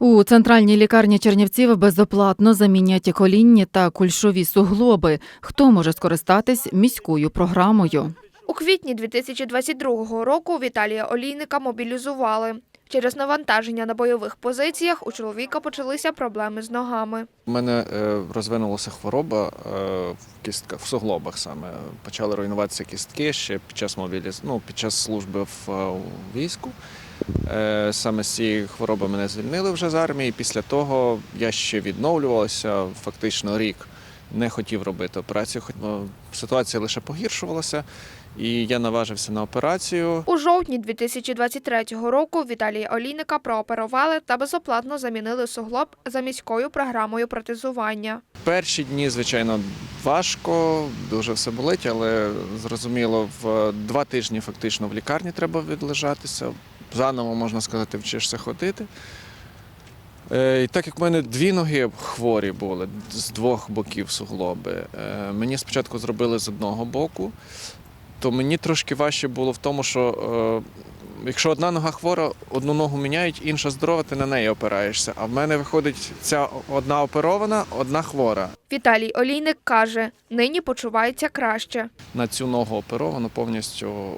У центральній лікарні Чернівців безоплатно замінять колінні та кульшові суглоби. Хто може скористатись міською програмою? У квітні 2022 року Віталія Олійника мобілізували. Через навантаження на бойових позиціях у чоловіка почалися проблеми з ногами. У мене е, розвинулася хвороба е, в кістках, в суглобах саме. Почали руйнуватися кістки ще під час мобіліз... ну, під час служби в е, війську. Е, Саме з цієї хвороби мене звільнили вже з армії. Після того я ще відновлювався фактично рік. Не хотів робити операцію, хоч ситуація лише погіршувалася, і я наважився на операцію. У жовтні 2023 року Віталія Олійника прооперували та безоплатно замінили суглоб за міською програмою протезування. Перші дні, звичайно, важко, дуже все болить, але зрозуміло, в два тижні фактично в лікарні треба відлежатися. Заново, можна сказати, вчишся ходити. Е, І так як в мене дві ноги хворі були з двох боків суглоби, е, мені спочатку зробили з одного боку, то мені трошки важче було в тому, що е, якщо одна нога хвора, одну ногу міняють, інша здорова, ти на неї опираєшся. А в мене виходить ця одна оперована, одна хвора. Віталій Олійник каже, нині почувається краще. На цю ногу оперовану повністю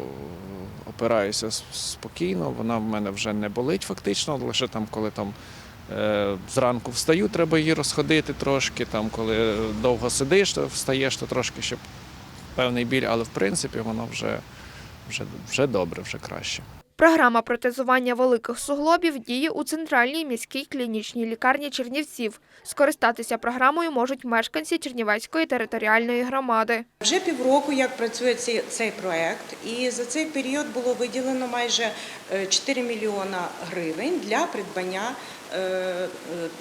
опираюся спокійно. Вона в мене вже не болить фактично, лише там, коли там. Е, Зранку встаю, треба її розходити трошки. Там, коли довго сидиш, то встаєш, то трошки ще певний біль, але в принципі воно вже, вже, вже добре, вже краще. Програма протезування великих суглобів діє у центральній міській клінічній лікарні Чернівців. Скористатися програмою можуть мешканці Чернівецької територіальної громади. Вже півроку, як працює цей, цей проект, і за цей період було виділено майже е, 4 мільйона гривень для придбання е, е,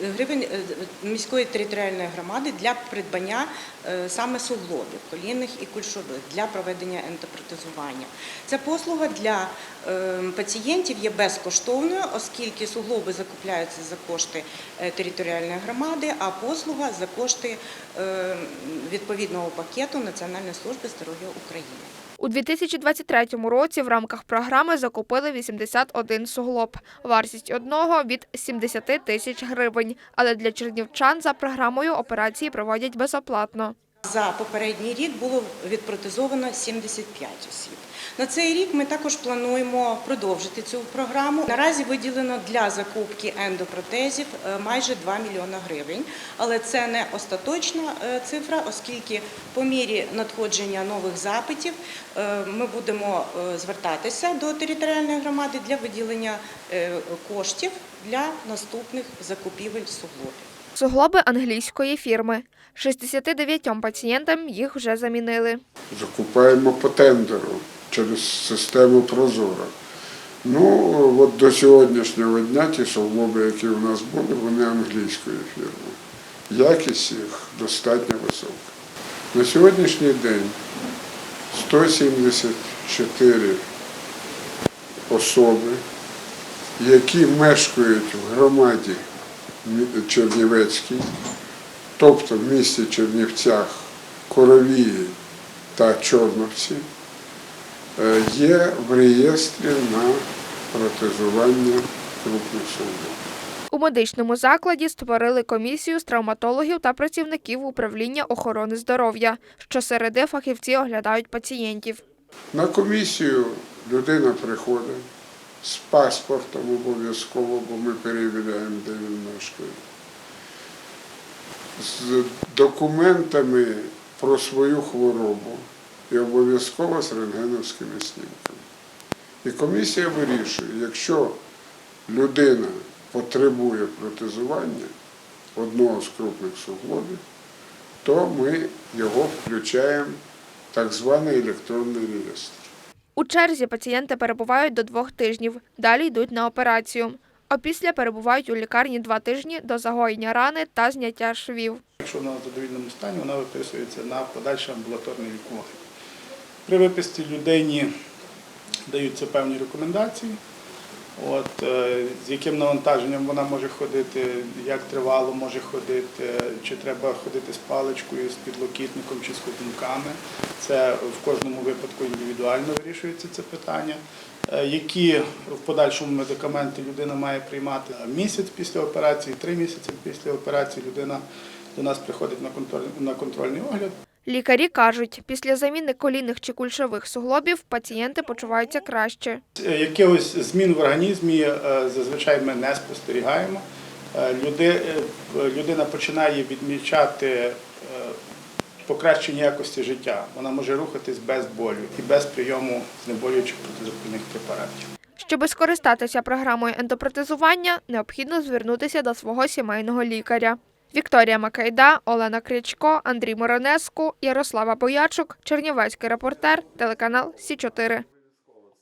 гривень е, міської територіальної громади для придбання е, саме суглобів, колінних і кульшових для проведення ендопротезування. Ця послуга для е, пацієнтів є безкоштовною, оскільки суглоби закупляються за кошти е, територіальної громади, а послуга за кошти е, відповідного пакету Національної служби здоров'я України. У 2023 році в рамках програми закупили 81 суглоб. Вартість одного від 70 тисяч гривень. Але для чернівчан за програмою операції проводять безоплатно. За попередній рік було відпротезовано 75 осіб. На цей рік ми також плануємо продовжити цю програму. Наразі виділено для закупки ендопротезів е, майже 2 мільйона гривень, але це не остаточна е, цифра, оскільки по мірі надходження нових запитів е, ми будемо звертатися до територіальної громади для виділення коштів для наступних закупівель суглобів. Суглоби англійської фірми. 69 пацієнтам їх вже замінили. закупаємо по тендеру через систему Прозоро. Ну, от до сьогоднішнього дня ті суглоби, які у нас були, вони англійської фірми. Якість їх достатньо висока. На сьогоднішній день 174 особи, які мешкають в громаді Чернівецькій, тобто в місті Чернівцях, Коровії та Чорновці, є в реєстрі на протезування крупних суглобів. У медичному закладі створили комісію з травматологів та працівників управління охорони здоров'я. Щосереди фахівці оглядають пацієнтів. На комісію людина приходить з паспортом обов'язково, бо ми перевіряємо, де він мешкає. З документами про свою хворобу і обов'язково з рентгеновськими снімками. І комісія вирішує, якщо людина потребує протезування одного з крупних суглобів, то ми його включаємо в так званий електронний реєстр. У черзі пацієнти перебувають до двох тижнів, далі йдуть на операцію. Опісля перебувають у лікарні два тижні до загоєння рани та зняття швів. Якщо вона в задовільному стані, вона виписується на подальше амбулаторне лікування. При виписці людині даються певні рекомендації, от, е, з яким навантаженням вона може ходити, як тривало може ходити, чи треба ходити з паличкою, з підлокітником чи з ходунками. Це в кожному випадку індивідуально вирішується це питання. е, які в подальшому медикаменти людина має приймати місяць після операції, три місяці після операції людина до нас приходить на контрольний огляд. Лікарі кажуть, після заміни колінних чи кульшових суглобів пацієнти почуваються краще. Е, Якихось змін в організмі е, зазвичай ми не спостерігаємо. Е, люди- Людина починає відмічати покращення якості життя. Вона може рухатись без болю і без прийому знеболюючих протизапальних препаратів. Щоби скористатися програмою ендопротезування, необхідно звернутися до свого сімейного лікаря. Вікторія Макайда, Олена Крячко, Андрій Моронеску, Ярослава Боячук, Чернівецький репортер, телеканал Сі 4